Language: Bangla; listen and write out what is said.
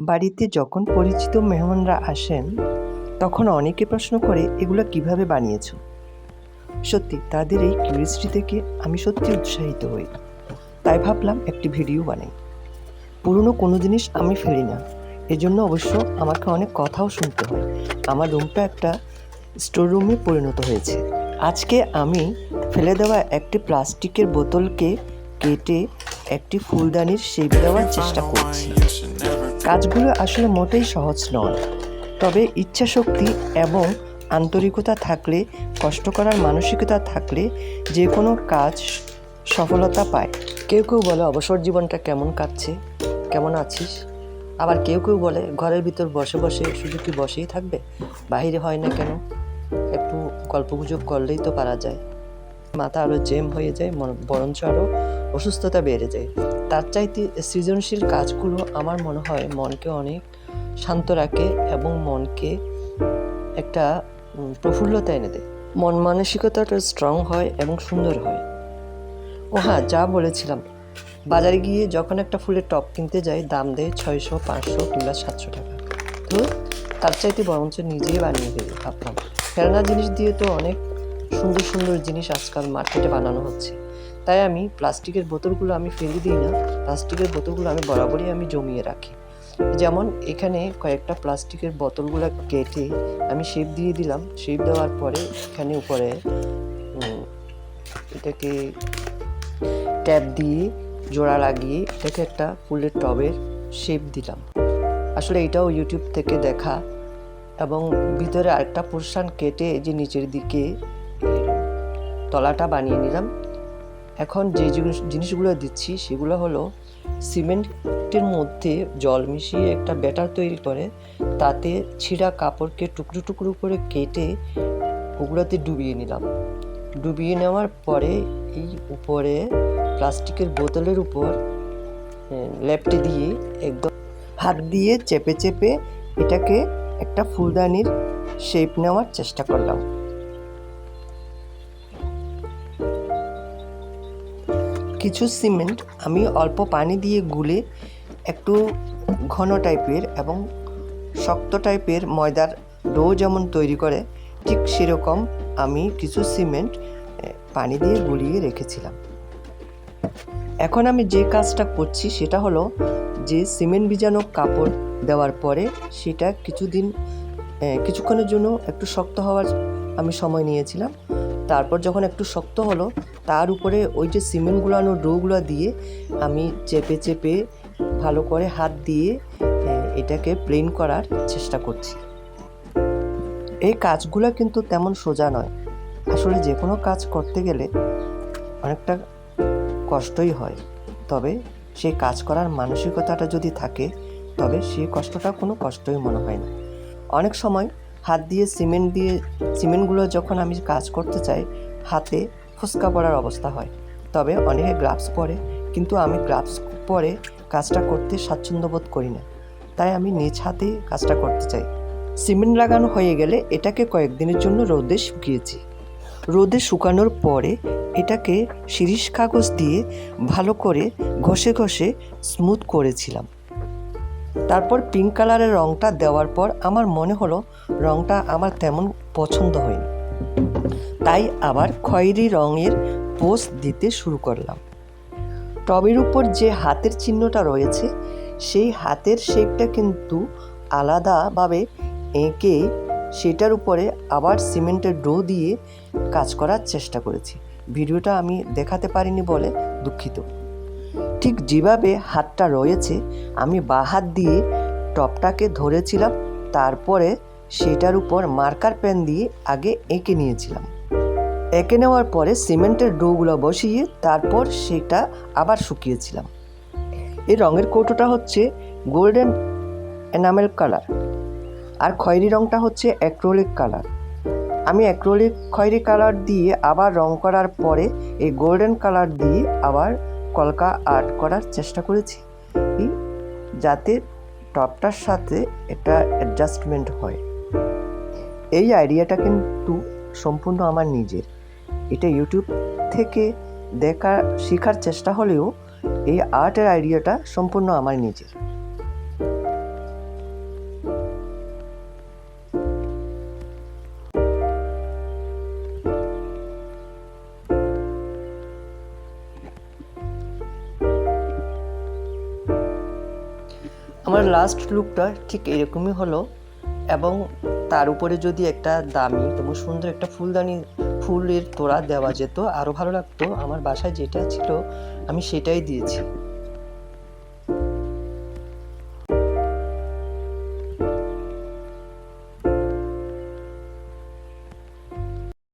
বাড়িতে যখন পরিচিত মেহমানরা আসেন, তখন অনেকে প্রশ্ন করে, এগুলো কীভাবে বানিয়েছো? সত্যি, তাদের এই কিউরিয়াসিটি থেকে আমি সত্যি উৎসাহিত হই। তাই ভাবলাম একটি ভিডিও বানাই। পুরনো কোনো জিনিস আমি ফেলি না। এজন্য অবশ্য আমাকে অনেক কথাও শুনতে হয়। আমার রুমটা একটা স্টোর রুমে পরিণত হয়েছে। আজকে আমি ফেলে দেওয়া একটি প্লাস্টিকের বোতলকে কেটে একটি ফুলদানির শেপ দেওয়ার চেষ্টা করছি। কাজগুলো আসলে মোটেই সহজ নয়। তবে ইচ্ছাশক্তি এবং আন্তরিকতা থাকলে, কষ্ট করার মানসিকতা থাকলে যে কোনো কাজ সফলতা পায়। কেউ কেউ বলে, অবসর জীবনটা কেমন কাটছে? কেমন আছিস? আবার কেউ কেউ বলে, ঘরের ভিতর বসে বসে শুধু কি বসেই থাকবে? বাইরে হয় না কেন? একটু গল্পগুজব করলেই তো পারা যায়। মাথা আরও জেম হয়ে যায় বরঞ্চ আরও অসুস্থতা বেড়ে যায়। তার চাইতে সৃজনশীল কাজগুলো আমার মনে হয় মনকে অনেক শান্ত রাখে এবং মনকে একটা প্রফুল্লতা এনে দেয়। মন মানসিকতাটা স্ট্রং হয় এবং সুন্দর হয়। ও হ্যাঁ যা বলেছিলাম। বাজারে গিয়ে যখন একটা ফুলের টপ কিনতে যাই, দাম দেয় ছয়শো, পাঁচশো কিংবা সাতশো টাকা। তো তার চাইতে বরঞ্চ নিজেই বানিয়ে দেবে, ভাবলাম। খেলনা জিনিস দিয়ে তো অনেক সুন্দর সুন্দর জিনিস আজকাল মার্কেটে বানানো হচ্ছে। তাই আমি প্লাস্টিকের বোতলগুলো আমি ফেলে দিই না, প্লাস্টিকের বোতলগুলো আমি বরাবরই আমি জমিয়ে রাখি। যেমন এখানে কয়েকটা প্লাস্টিকের বোতলগুলো কেটে আমি শেপ দিয়ে দিলাম। শেপ দেওয়ার পরে এখানে উপরে এটাকে ট্যাপ দিয়ে জোড়া লাগিয়ে এটাকে একটা ফুলের টবের শেপ দিলাম। আসলে এটাও ইউটিউব থেকে দেখা এবং ভিতরে আরেকটা পোর্শন কেটে যে নিচের দিকে তলাটা বানিয়ে নিলাম। এখন যে জিনিসগুলো দিচ্ছি সেগুলো হলো সিমেন্টের মধ্যে জল মিশিয়ে একটা ব্যাটার তৈরি করে, তাতে ছিঁড়া কাপড়কে টুকরো টুকরো করে কেটে ওগুলোতে ডুবিয়ে নিলাম। ডুবিয়ে নেওয়ার পরে এই উপরে প্লাস্টিকের বোতলের উপর লেপটে দিয়ে একদম হাত দিয়ে চেপে চেপে এটাকে একটা ফুলদানির শেপ নেওয়ার চেষ্টা করলাম। কিছু সিমেন্ট আমি অল্প পানি দিয়ে গুলে একটু ঘন টাইপের এবং শক্ত টাইপের ময়দার ডো যেমন তৈরি করে, ঠিক সেরকম আমি কিছু সিমেন্ট পানি দিয়ে গুলিয়ে রেখেছিলাম। এখন আমি যে কাজটা করছি সেটা হলো যে সিমেন্ট ভিজানো কাপড় দেওয়ার পরে সেটা কিছুদিন কিছুক্ষণের জন্য একটু শক্ত হওয়ার আমি সময় নিয়েছিলাম। তারপর যখন একটু শক্ত হলো, তার উপরে ওই যে সিমেন্ট গুলানো ডোগুলো দিয়ে আমি চেপে চেপে ভালো করে হাত দিয়ে এটাকে প্লেন করার চেষ্টা করছি। এই কাজগুলো কিন্তু তেমন সোজা নয়। আসলে যে কোনো কাজ করতে গেলে অনেকটা কষ্টই হয়। তবে সেই কাজ করার মানসিকতাটা যদি থাকে, তবে সেই কষ্টটা কোনো কষ্টই মনে হয় না। অনেক সময় হাত দিয়ে সিমেন্ট দিয়ে, সিমেন্টগুলো যখন আমি কাজ করতে চাই, হাতে ফুসকা পড়ার অবস্থা হয়। তবে অনেকে গ্লাভস পরে, কিন্তু আমি গ্লাভস পরে কাজটা করতে স্বাচ্ছন্দ্য বোধ করি না। তাই আমি নিজ হাতে কাজটা করতে চাই। সিমেন্ট লাগানো হয়ে গেলে এটাকে কয়েকদিনের জন্য রোদে শুকিয়েছি। রোদে শুকানোর পরে এটাকে শিরিষ কাগজ দিয়ে ভালো করে ঘষে ঘষে স্মুথ করেছিলাম। তারপর পিঙ্ক কালারের রঙটা দেওয়ার পর আমার মনে হলো রঙটা আমার তেমন পছন্দ হয়নি। তাই আবার খয়েরি রঙের পোস্ট দিতে শুরু করলাম। টবের উপর যে হাতের চিহ্নটা রয়েছে, সেই হাতের শেপটা কিন্তু আলাদাভাবে এঁকে সেটার উপরে আবার সিমেন্টের ডো দিয়ে কাজ করার চেষ্টা করেছি। ভিডিওটা আমি দেখাতে পারিনি বলে দুঃখিত। ঠিক যেভাবে হাতটা রয়েছে, আমি বা হাত দিয়ে টপটাকে ধরেছিলাম, তারপরে সেটার উপর মার্কার পেন দিয়ে আগে এঁকে নিয়েছিলাম। এঁকে নেওয়ার পরে সিমেন্টের ডোগুলো বসিয়ে তারপর সেটা আবার শুকিয়েছিলাম। এই রঙের কৌটোটা হচ্ছে গোল্ডেন এনামেল কালার আর খয়েরি রঙটা হচ্ছে অ্যাক্রোলিক কালার। আমি অ্যাক্রোলিক খয়েরি কালার দিয়ে আবার রং করার পরে এই গোল্ডেন কালার দিয়ে আবার কলকা আর্ট করার চেষ্টা করেছি। যাতে টপটার সাথে এটা অ্যাডজাস্টমেন্ট হয়। এই আইডিয়াটা কিন্তু সম্পূর্ণ আমার নিজের। এটা ইউটিউব থেকে দেখা, শেখার চেষ্টা হলেও এই আর্টের আইডিয়াটা সম্পূর্ণ আমার নিজের। আমার লাস্ট লুকটা ঠিক এরকমই হলো এবং তার উপরে যদি একটা দামি এবং সুন্দর একটা ফুলদানি ফুলের তোড়া দেওয়া যেত আরও ভালো লাগতো। আমার বাসায় যেটা ছিল, আমি সেটাই দিয়েছি।